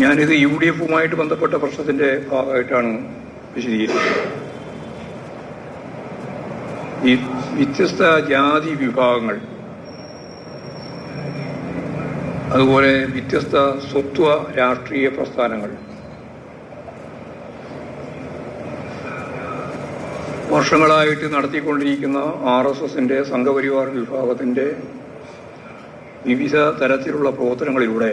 ഞാനിത് U D എഫുമായിട്ട് ബന്ധപ്പെട്ട പ്രശ്നത്തിന്റെ ഭാഗമായിട്ടാണ് വിശദീകരിക്കുന്നത് ഈ വ്യത്യസ്ത ജാതി വിഭാഗങ്ങൾ അതുപോലെ വ്യത്യസ്ത സ്വത്വ രാഷ്ട്രീയ പ്രസ്ഥാനങ്ങൾ വർഷങ്ങളായിട്ട് നടത്തിക്കൊണ്ടിരിക്കുന്ന ആർ എസ് എസിന്റെ സംഘപരിവാർ വിഭാഗത്തിന്റെ വിവിധ തരത്തിലുള്ള പ്രവർത്തനങ്ങളിലൂടെ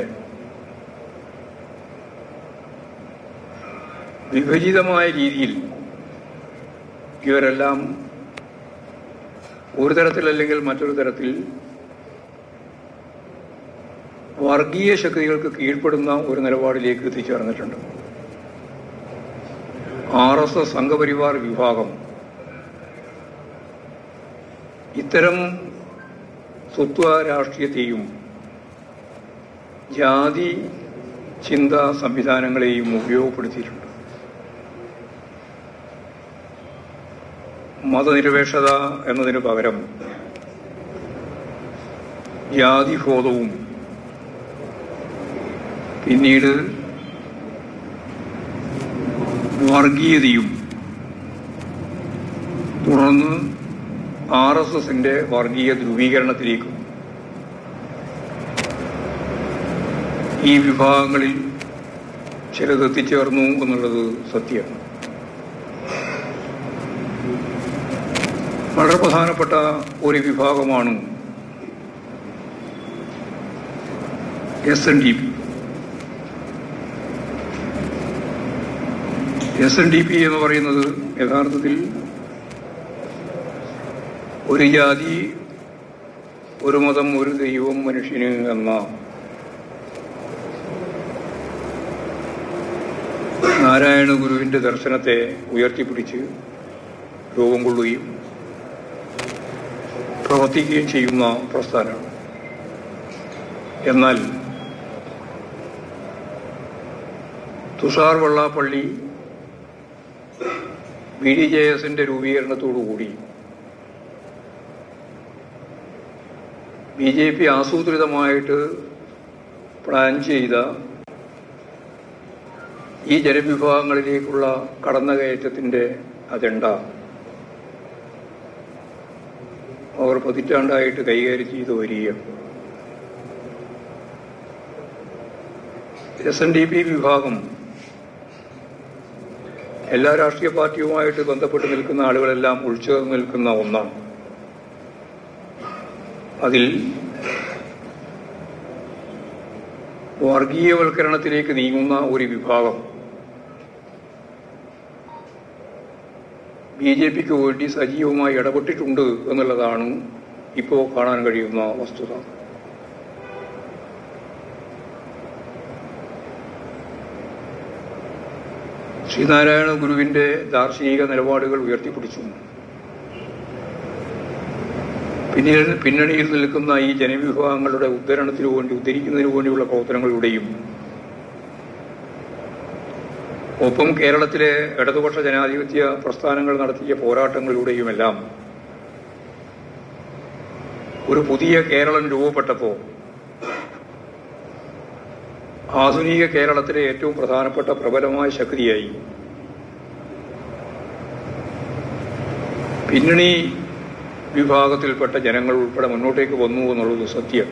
വിഭജിതമായ രീതിയിൽ ഇവരെല്ലാം ഒരു തരത്തിലല്ലെങ്കിൽ മറ്റൊരു തരത്തിൽ വർഗീയ ശക്തികൾക്ക് കീഴ്പ്പെടുന്ന ഒരു നിലപാടിലേക്ക് എത്തിച്ചേർന്നിട്ടുണ്ട്. ആർ എസ് എസ് സംഘപരിവാർ വിഭാഗം ഇത്തരം സ്വത്വ രാഷ്ട്രീയത്തെയും ജാതി ചിന്താ സംവിധാനങ്ങളെയും ഉപയോഗപ്പെടുത്തിയിട്ടുണ്ട്. മതനിരപേക്ഷത എന്നതിന് പകരം ജാതിബോധവും പിന്നീട് വർഗീയതയും തുടർന്ന് ആർ എസ് എസിന്റെ വർഗീയ ധ്രുവീകരണത്തിലേക്കും ഈ വിഭാഗങ്ങളിൽ ചിലത് എത്തിച്ചേർന്നു എന്നുള്ളത് സത്യമാണ് വളരെ പ്രധാനപ്പെട്ട ഒരു വിഭാഗമാണ് S N D P S N D P എന്ന് പറയുന്നത് യഥാർത്ഥത്തിൽ ഒരു ജാതി ഒരു മതം ഒരു ദൈവം മനുഷ്യന് എന്ന നാരായണ ഗുരുവിന്റെ ദർശനത്തെ ഉയർത്തിപ്പിടിച്ച് രൂപം കൊള്ളുകയും പ്രവർത്തിക്കുകയും ചെയ്യുന്ന പ്രസ്ഥാനമാണ്. എന്നാൽ Tushar Vellappally B D. J. എസിന്റെ രൂപീകരണത്തോടുകൂടി ബി. ജെ. പി ആസൂത്രിതമായിട്ട് പ്ലാൻ ചെയ്ത ഈ ജനവിഭാഗങ്ങളിലേക്കുള്ള കടന്നുകയറ്റത്തിന്റെ അജണ്ട അവർ പതിറ്റാണ്ടായിട്ട് കൈകാര്യം ചെയ്തു വരികയാണ്. എസ് എൻ ഡി പി വിഭാഗം എല്ലാ രാഷ്ട്രീയ പാർട്ടിയുമായിട്ട് ബന്ധപ്പെട്ട് നിൽക്കുന്ന ആളുകളെല്ലാം ഒഴിച്ചു നിൽക്കുന്ന ഒന്നാണ്. അതിൽ വർഗീയവൽക്കരണത്തിലേക്ക് നീങ്ങുന്ന ഒരു വിഭാഗം ബി ജെ പിക്ക് വേണ്ടി സജീവമായി ഇടപെട്ടിട്ടുണ്ട് എന്നുള്ളതാണ് ഇപ്പോൾ കാണാൻ കഴിയുന്ന വസ്തുത. ശ്രീനാരായണ ഗുരുവിന്റെ ദാർശനിക നിലപാടുകൾ ഉയർത്തിപ്പിടിച്ചു. പിന്നീട് പിന്നണിയിൽ നിൽക്കുന്ന ഈ ജനവിഭാഗങ്ങളുടെ ഉദ്ധരണത്തിനു വേണ്ടി ഉദ്ധരിക്കുന്നതിനു വേണ്ടിയുള്ള പ്രവർത്തനങ്ങളിലൂടെയും ഒപ്പം കേരളത്തിലെ ഇടതുപക്ഷ ജനാധിപത്യ പ്രസ്ഥാനങ്ങൾ നടത്തിയ പോരാട്ടങ്ങളിലൂടെയുമെല്ലാം ഒരു പുതിയ കേരളം രൂപപ്പെട്ടപ്പോൾ ആധുനിക കേരളത്തിലെ ഏറ്റവും പ്രധാനപ്പെട്ട പ്രബലമായ ശക്തിയായി പിന്നണി വിഭാഗത്തിൽപ്പെട്ട ജനങ്ങൾ ഉൾപ്പെടെ മുന്നോട്ടേക്ക് വന്നു എന്നുള്ളത് സത്യം.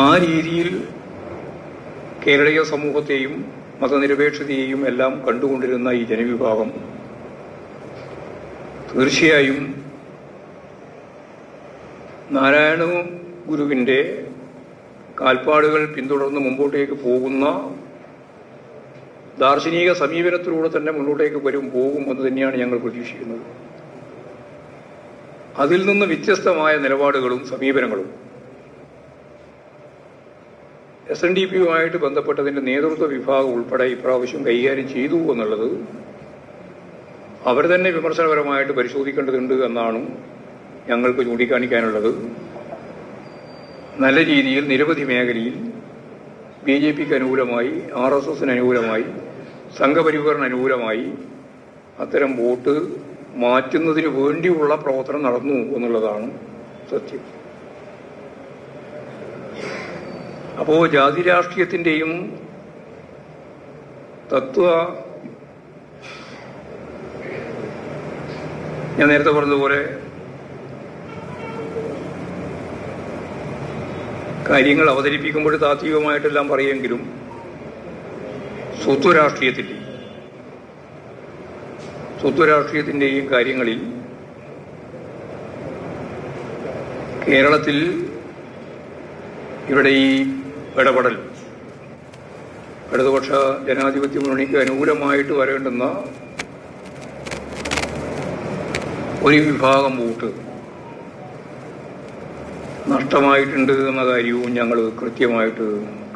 ആ രീതിയിൽ കേരളീയ സമൂഹത്തെയും മതനിരപേക്ഷതയെയും എല്ലാം കണ്ടുകൊണ്ടിരുന്ന ഈ ജനവിഭാഗം തീർച്ചയായും നാരായണ ഗുരുവിന്റെ കാൽപ്പാടുകൾ പിന്തുടർന്ന് മുമ്പോട്ടേക്ക് പോകുന്ന ദാർശനിക സമീപനത്തിലൂടെ തന്നെ മുന്നോട്ടേക്ക് വരും പോകും എന്ന് തന്നെയാണ് ഞങ്ങൾ പ്രതീക്ഷിക്കുന്നത്. അതിൽ നിന്ന് വ്യത്യസ്തമായ നിലപാടുകളും സമീപനങ്ങളും. എസ് എൻ ഡി പിയുമായിട്ട് ബന്ധപ്പെട്ടതിന്റെ നേതൃത്വ വിഭാഗം ഉൾപ്പെടെ ഇപ്രാവശ്യം കൈകാര്യം ചെയ്തു എന്നുള്ളത് അവർ തന്നെ വിമർശനപരമായിട്ട് പരിശോധിക്കേണ്ടതുണ്ട് എന്നാണ് ഞങ്ങൾക്ക് ചൂണ്ടിക്കാണിക്കാനുള്ളത്. നല്ല രീതിയിൽ നിരവധി മേഖലയിൽ ബി ജെ പിക്ക് അനുകൂലമായി ആർ എസ് എസിന് അനുകൂലമായി സംഘപരിവാറിന് അനുകൂലമായി അത്തരം വോട്ട് മാറ്റുന്നതിന് വേണ്ടിയുള്ള പ്രവർത്തനം നടന്നു എന്നുള്ളതാണ് സത്യം. അപ്പോ ജാതി രാഷ്ട്രീയത്തിന്റെയും തത്വ ഞാൻ നേരത്തെ പറഞ്ഞതുപോലെ കാര്യങ്ങൾ അവതരിപ്പിക്കുമ്പോൾ താത്വികമായിട്ടെല്ലാം പറയുമെങ്കിലും സ്വത്വരാഷ്ട്രീയത്തിന്റെ സ്വത്വരാഷ്ട്രീയത്തിന്റെയും സ്വത്വ കാര്യങ്ങളിൽ കേരളത്തിൽ ഇവിടെ ഈ ഇടപെടൽ. ഇടതുപക്ഷ ജനാധിപത്യ മുന്നണിക്ക് അനുകൂലമായിട്ട് വരേണ്ടുന്ന ഒരു വിഭാഗം വോട്ട് നഷ്ടമായിട്ടുണ്ട് എന്ന കാര്യവും ഞങ്ങൾ കൃത്യമായിട്ട്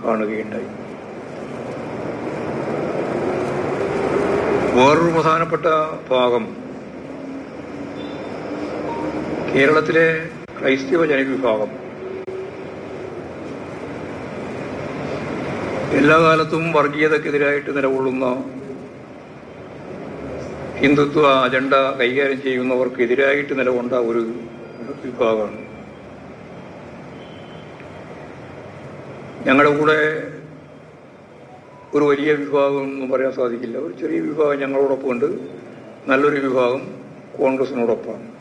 കാണുകയുണ്ടായി. വേറൊരു പ്രധാനപ്പെട്ട ഭാഗം കേരളത്തിലെ ക്രൈസ്തവ ജനവിഭാഗം. എല്ലാ കാലത്തും വർഗീയതക്കെതിരായിട്ട് നിലകൊള്ളുന്ന ഹിന്ദുത്വ അജണ്ട കൈകാര്യം ചെയ്യുന്നവർക്കെതിരായിട്ട് നിലകൊണ്ട ഒരു വിഭാഗമാണ്. ഞങ്ങളുടെ കൂടെ ഒരു വലിയ വിഭാഗം ഒന്നും പറയാൻ സാധിക്കില്ല. ഒരു ചെറിയ വിഭാഗം ഞങ്ങളോടൊപ്പം ഉണ്ട് നല്ലൊരു വിഭാഗം കോൺഗ്രസിനോടൊപ്പമാണ്.